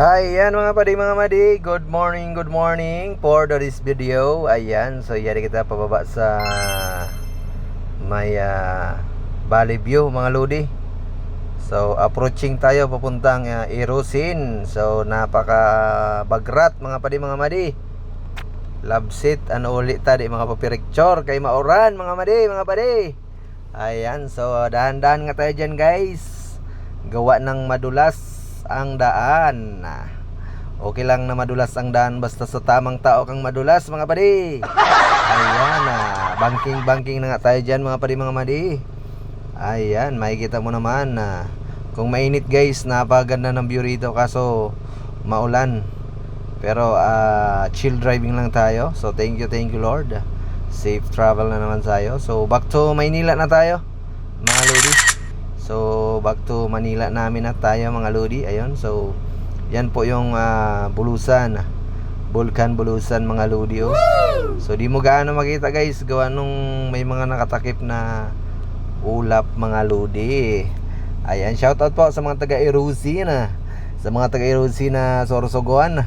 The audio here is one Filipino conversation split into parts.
Ayan mga padi mga madi, good morning, good morning for this video. Ayan, so yari kita pababa sa may uh, Valley View mga lodi. So approaching tayo papuntang uh, Irusin. So napaka bagrat mga padi mga madi. Seat ano ulit tadi mga papiricture kay mauran mga madi mga padi. Ayan, so dahan-dahan nga tayo dyan guys. Gawa ng madulas ang daan. Okay lang na madulas ang daan basta sa tamang tao kang madulas mga padi. Ayan ah, banking-banking na nga tayo dyan mga padi mga madi. Ayan, makikita mo naman na kung mainit guys, napaganda ng view rito kaso maulan. Pero ah, chill driving lang tayo. So thank you, thank you Lord. Safe travel na naman tayo. So back to Maynila na tayo. Mga lodi. So back to Manila namin na tayo mga lodi. Ayun. So yan po yung ah, bulusan. Vulcan bulusan mga lodi oh. So di mo gaano makita guys gawa nung may mga nakatakip na ulap mga lodi. Ayan, shoutout po sa mga taga Erusi na sa mga taga Erusi na Sorsogon.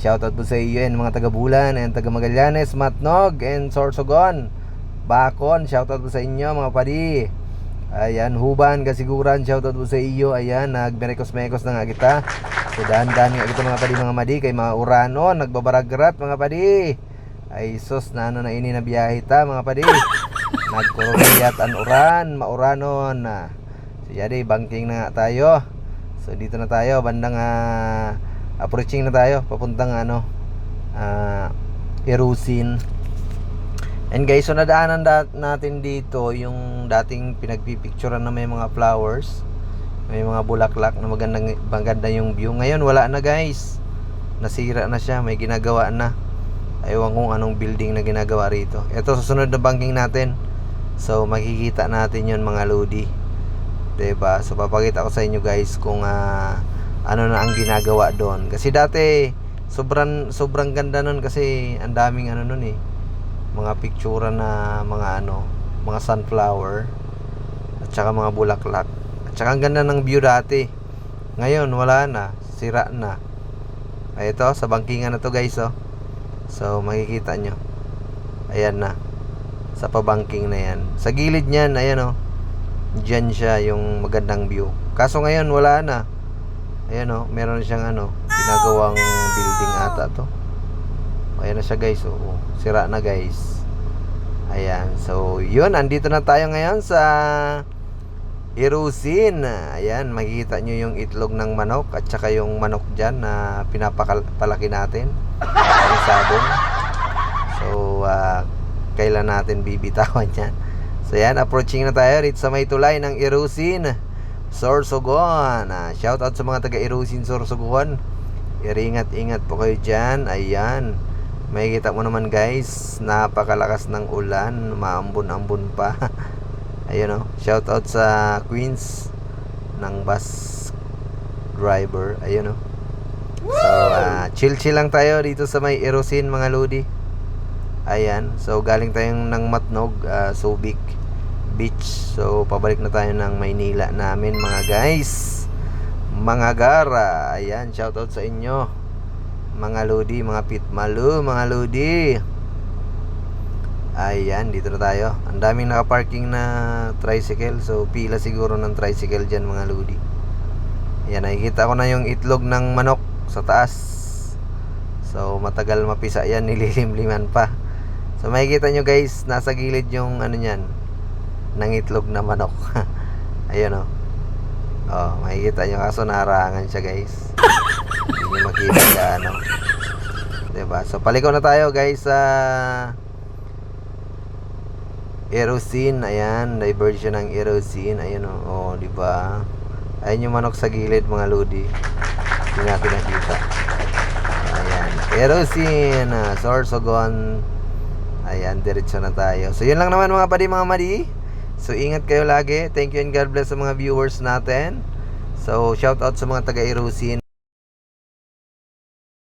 Shoutout po sa iyo and mga taga Bulan and taga Magallanes, Matnog and Sorsogon. Bakon, shoutout po sa inyo mga padi. Ayan, Huban, Kasiguran, shoutout po sa iyo. Ayan, nagmerekos-mekos na nga kita. So, dahan-dahan nga kita mga padi mga madi kay mga Urano, nagbabaragrat mga padi. Ay sus, na ano na ini na biyahe ta mga padi. Nagkuruyat an uran, mauranon na. So, yadi, banking na nga tayo. So, dito na tayo, bandang ah, approaching na tayo, papuntang ano, ah, Erusin. And guys, so nadaanan da- natin dito yung dating pinagpipicturean na may mga flowers. May mga bulaklak na magandang maganda yung view. Ngayon wala na guys. Nasira na siya, may ginagawa na. Ewan kung anong building na ginagawa rito. Ito susunod na banking natin. So makikita natin yon mga lodi. 'Di ba? So papakita ko sa inyo guys kung ah, ano na ang ginagawa doon. Kasi dati sobrang sobrang ganda nun kasi ang daming ano nun eh mga picture na mga ano, mga sunflower at saka mga bulaklak. At saka ang ganda ng view dati. Ngayon wala na, sira na. Ay ito, sa bangkingan na to guys oh. So makikita nyo. Ayan na. Sa pabangking na yan. Sa gilid niyan, ayan oh. Diyan siya yung magandang view. Kaso ngayon wala na. Ayan oh, meron siyang ano, ginagawang building ata to. Ayan na siya guys. Oo. Sira na guys. Ayan. So, yun. Andito na tayo ngayon sa Irusin. Ayan. Makikita nyo yung itlog ng manok at saka yung manok dyan na pinapalaki natin. Ang sabong. So, ah, kailan natin bibitawan yan. So, yan. Approaching na tayo rito sa may tulay ng Irusin. Sorsogon. Ah, shout out sa mga taga Irusin Sorsogon. Iringat-ingat po kayo dyan. Ayan. Makikita mo naman guys, napakalakas ng ulan, maambon-ambon pa. Ayun oh, shout out sa Queens ng bus driver. Ayun oh. So, ah, chill-chill lang tayo dito sa may Erosin mga lodi. Ayan, so galing tayong ng Matnog, ah, Subic Beach. So, pabalik na tayo ng Maynila namin mga guys. Mga gara. Ayan, shout out sa inyo mga lodi, mga pitmalu, mga lodi. Ayan, dito na tayo. Ang daming nakaparking na tricycle. So, pila siguro ng tricycle dyan, mga lodi. Ayan, nakikita ko na yung itlog ng manok sa taas. So, matagal mapisa yan, nililimliman pa. So, makikita nyo guys, nasa gilid yung ano nyan, ng itlog na manok. Ayan o. Oh. oh, makikita nyo, kaso narangan siya guys. Hindi makita ka ano. Diba? So paliko na tayo guys sa Erosin. Ayan, diversion ng Erosin. Ayan o, oh, oh, diba? Ayan yung manok sa gilid mga lodi. Hindi natin nakita. Ayan. Erosin. Uh, Sorsogon. Ayan, diretso na tayo. So yun lang naman mga padi mga madi. So ingat kayo lagi. Thank you and God bless sa mga viewers natin. So shout out sa mga taga Erosin.